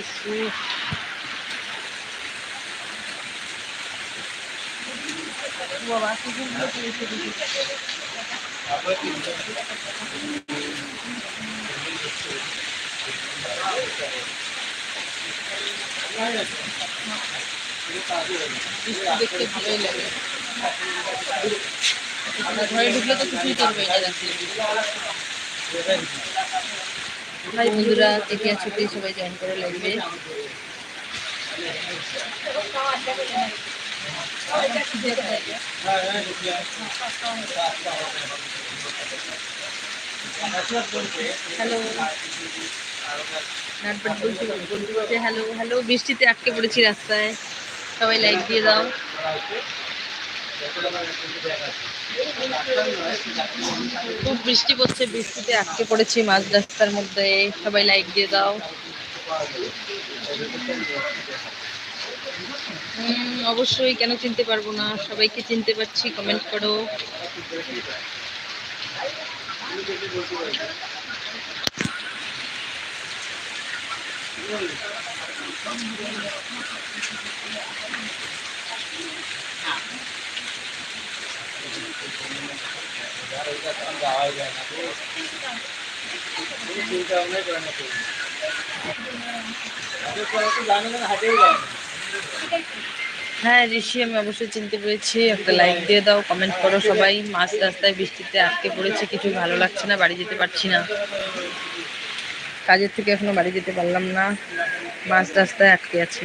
इसमें वो आवाज़ इसको देख के भय लगे। भय डूबले तो कुछ नहीं कर पाएँगे হাই বন্ধুরা থেকে ছুটি সবাই জয়েন করে লাগবে। হ্যালো নাটপাট বলছি হ্যালো হ্যালো বৃষ্টিতে আটকে পড়েছি রাস্তায়। সবাই লাইক দিয়ে দাও। খুব বৃষ্টি পড়ছে বৃষ্টিতে আটকে পড়েছি মাঝ রাস্তার মধ্যে। সবাই লাইক দিয়ে দাও। হুম, অবশ্যই কেন চিনতে পারব না। সবাইকে চিনতে পারছি কমেন্ট করো। হ্যাঁ ঋষি, আমি অবশ্যই চিনতে পেরেছি। একটা লাইক দিয়ে দাও কমেন্ট করো সবাই। মাঝ রাস্তায় বৃষ্টিতে আটকে পড়েছে, কিছু ভালো লাগছে না, বাড়ি যেতে পারছি না। কাজের থেকে এখনও বাড়ি যেতে পারলাম না মাঝ রাস্তায় আটকে আছি।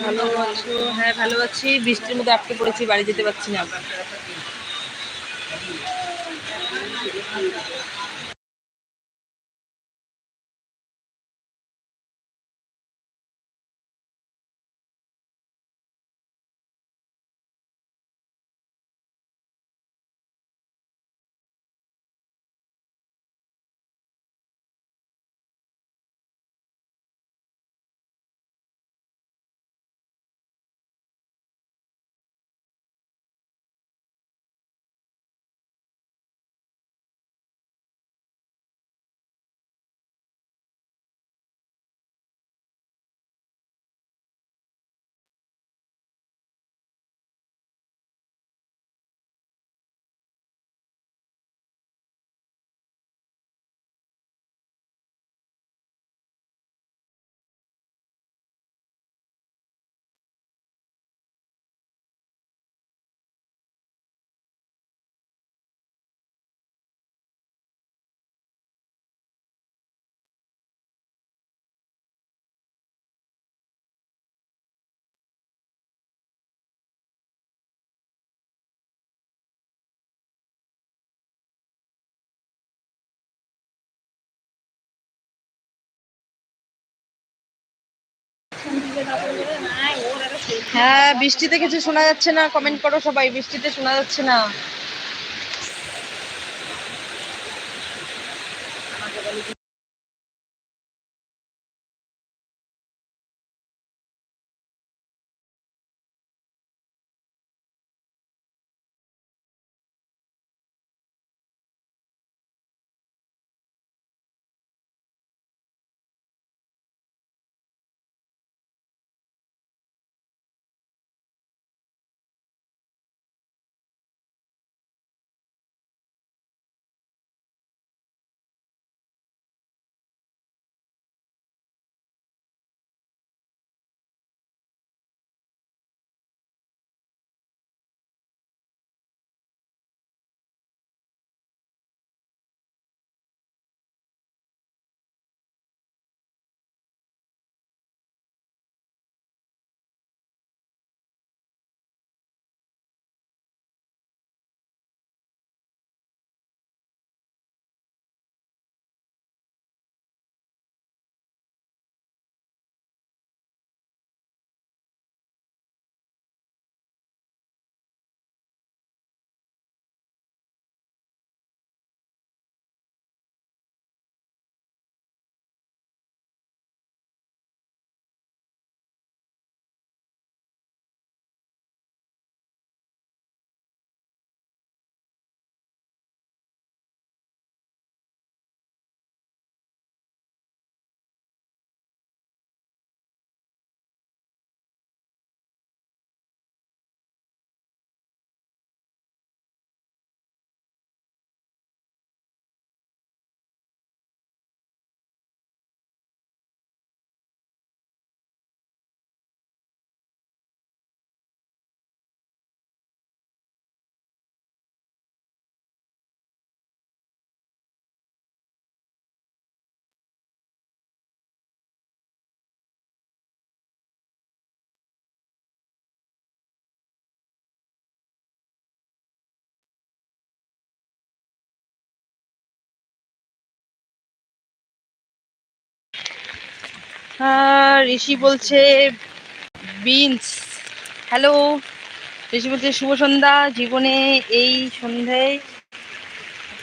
ভালো আছো হ্যাঁ ভালো আছি। বৃষ্টির মধ্যে আটকে পড়েছি বাড়ি যেতে পারছি না। হ্যাঁ বৃষ্টিতে কিছু শোনা যাচ্ছে না কমেন্ট করো সবাই বৃষ্টিতে শোনা যাচ্ছে না। ঋষি বলছে বিনস হ্যালো ঋষি বলছে শুভ সন্ধ্যা। জীবনে এই সন্ধ্যায়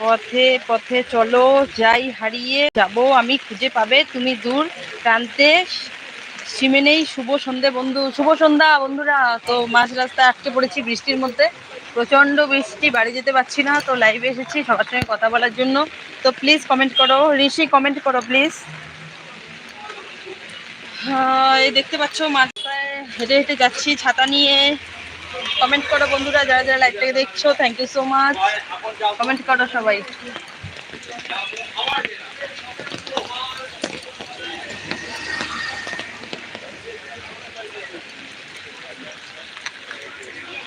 পথে পথে চলো যাই হারিয়ে যাব আমি খুঁজে পাবে তুমি দূর প্রান্তে। সিমেনেই শুভ সন্ধে বন্ধু। শুভ সন্ধ্যা বন্ধুরা। তো মাঝ রাস্তায় আটকে পড়েছি বৃষ্টির মধ্যে। প্রচণ্ড বৃষ্টি বাড়ি যেতে পারছি না তো লাইভে এসেছি সবার সঙ্গে কথা বলার জন্য। তো প্লিজ কমেন্ট করো। ঋষি কমেন্ট করো প্লিজ হ্যাঁ, এই দেখতে পাচ্ছ মাথায় হেঁটে হেঁটে যাচ্ছি, ছাতা নিয়ে। কমেন্ট করো বন্ধুরা, যারা যারা লাইভটাকে দেখছ thank you so much comment করো সবাই।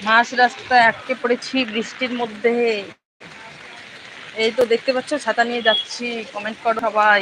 মাঝ রাস্তায় আটকে পড়েছি বৃষ্টির মধ্যে। এই তো দেখতে পাচ্ছ, ছাতা নিয়ে যাচ্ছি। কমেন্ট করো সবাই।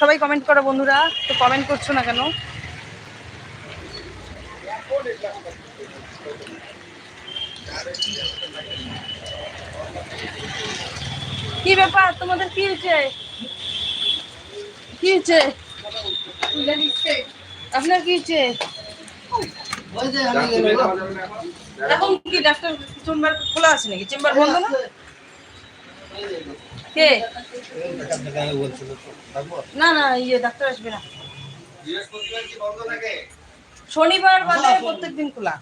সবাই কমেন্ট করো বন্ধুরা, তো কমেন্ট করছ না কেন? কি ব্যাপার? তোমাদের কি হয়েছে? কি হয়েছে? আপনার কি হয়েছে? এখন কি ডাক্তার চেম্বার খোলা আছে নাকি? চেম্বার বন্ধ না? কে? না না ইয়ে ডাক্তার আসবে না। শনিবার বাদে প্রত্যেকদিন খোলা।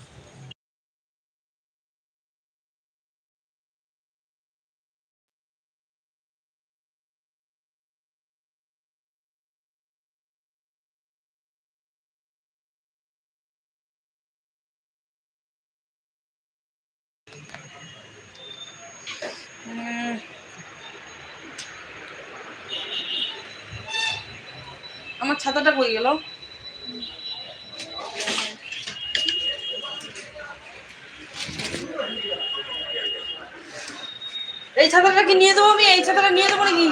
উম, আমার ছাতাটা কই গেল। এই ছাতাটা কি নিয়ে দেবো আমি? এই ছাতাটা নিয়ে দেবো নাকি?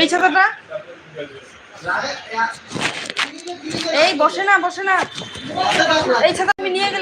এই ছাতাটা? এই বসে না বসে না। এই ছাতা আমি নিয়ে গেলে